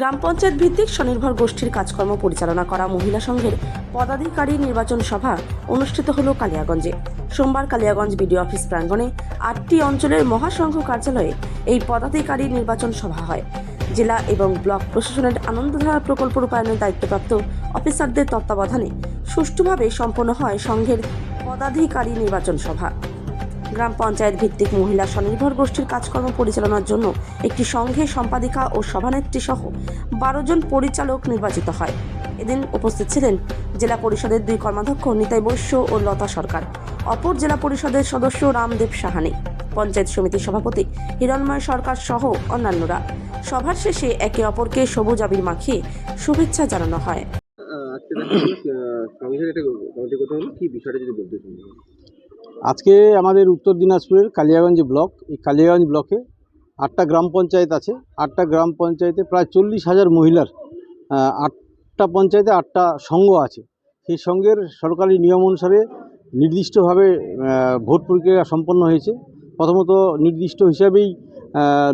গ্রাম পঞ্চায়েত ভিত্তিক স্বনির্ভর গোষ্ঠীর কাজকর্ম পরিচালনা করা মহিলা সংঘের পদাধিকারী নির্বাচন সভা অনুষ্ঠিত হল কালিয়াগঞ্জে। সোমবার কালিয়াগঞ্জ বিডিও অফিস প্রাঙ্গণে আটটি অঞ্চলের মহাসংঘ কার্যালয়ে এই পদাধিকারী নির্বাচন সভা হয়। জেলা এবং ব্লক প্রশাসনের আনন্দধারা প্রকল্প রূপায়ণের দায়িত্বপ্রাপ্ত অফিসারদের তত্ত্বাবধানে সুষ্ঠুভাবে সম্পন্ন হয় সংঘের পদাধিকারী নির্বাচন সভা। গ্রাম পঞ্চায়েত ভিত্তিক মহিলা স্বনির্ভর গোষ্ঠীর কাজকর্ম পরিচালনার জন্য একটি সংঘের সম্পাদিকা ও সভানেত্রী সহ বারো জন পরিচালক নির্বাচিত হয়। এদিন উপস্থিত ছিলেন জেলা পরিষদের দুই কর্মাধ্যক্ষ নিতাই বৈশ্য ও লতা সরকার। অপর জেলা পরিষদের সদস্য রামদেব সাহানি। পঞ্চায়েত সমিতির সভাপতি হিরণময় সরকার সহ অন্যান্যরা। সভার শেষে একে অপরকে সবুজ আবির মাখিয়ে শুভেচ্ছা জানানো হয়। কি বিষয়টা যদি বলতে আজকে আমাদের উত্তর দিনাজপুরের কালিয়াগঞ্জ ব্লক, এই কালিয়াগঞ্জ ব্লকে আটটা গ্রাম পঞ্চায়েত আছে। আটটা গ্রাম পঞ্চায়েতে প্রায় চল্লিশ হাজার মহিলার আটটা পঞ্চায়েতে আটটা সংঘ আছে। সেই সংঘের সরকারি নিয়ম অনুসারে নির্দিষ্টভাবে ভোট প্রক্রিয়া সম্পন্ন হয়েছে। প্রথমত নির্দিষ্ট হিসাবেই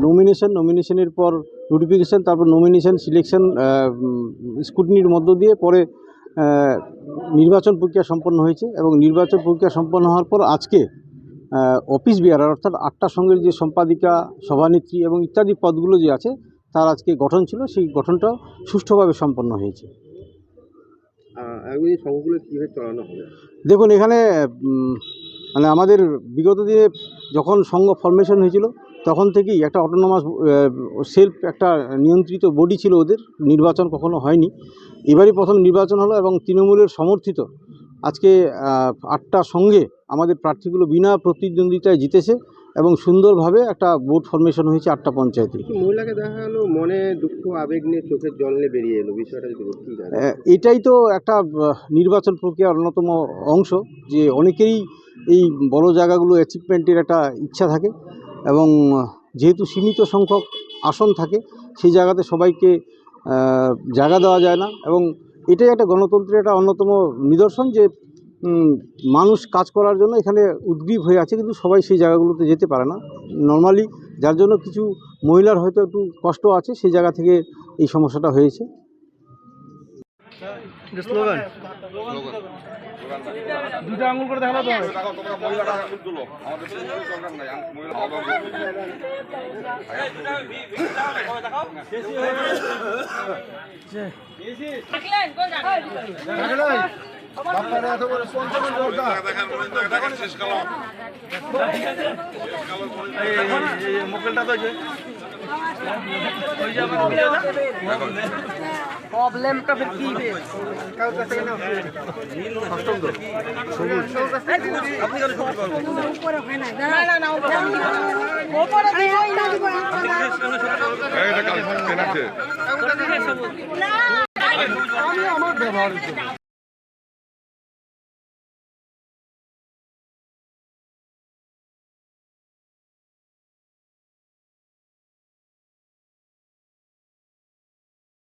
নমিনেশন নমিনেশনের পর নোটিফিকেশান তারপর নমিনেশন সিলেকশন স্কুটনির মধ্য দিয়ে, পরে নির্বাচন প্রক্রিয়া সম্পন্ন হয়েছে এবং নির্বাচন প্রক্রিয়া সম্পন্ন হওয়ার পর আজকে অফিস বিয়ারার অর্থাৎ আটটা সঙ্গের যে সম্পাদিকা সভানেত্রী এবং ইত্যাদি পদগুলো যে আছে তার আজকে গঠন ছিল সেই গঠনটা সুষ্ঠুভাবে সম্পন্ন হয়েছে। দেখুন এখানে মানে আমাদের বিগত দিনে যখন সংঘ ফরমেশন হয়েছিল তখন থেকেই একটা অটোনোমাস সেলফ একটা নিয়ন্ত্রিত বডি ছিল ওদের নির্বাচন কখনো হয়নি। এবারই প্রথম নির্বাচন হলো এবং তৃণমূলের সমর্থিত। আজকে আটটা সঙ্গে আমাদের প্রার্থীগুলো বিনা প্রতিদ্বন্দ্বিতায় জিতেছে এবং সুন্দরভাবে একটা বোর্ড ফরমেশন হয়েছে আটটা পঞ্চায়েতে। মহিলাকে দেখা গেলো মনে দুঃখ আবেগ নিয়ে চোখের জল নিয়ে বেরিয়ে এলো বিষয়টা এটাই তো একটা নির্বাচন প্রক্রিয়ার অন্যতম অংশ যে অনেকেরই এই বড় জায়গাগুলো অ্যাচিভমেন্টের একটা ইচ্ছা থাকে। এবং যেহেতু সীমিত সংখ্যক আসন থাকে, সেই জায়গাতে সবাইকে জায়গা দেওয়া যায় না এবং এটাই একটা গণতন্ত্রের একটা অন্যতম নিদর্শন যে মানুষ কাজ করার জন্য এখানে উদ্গ্রীব হয়ে আছে কিন্তু সবাই সেই জায়গাগুলোতে যেতে পারে না। নর্মালি যার জন্য কিছু মহিলার হয়তো একটু কষ্ট আছে, সেই জায়গা থেকে এই সমস্যাটা হয়েছে। দুটো আঙুল করে দেখানো তো মোকেলটা তো যে ওই যে আমার প্রবলেমটা ফের কি বে? কার কাছে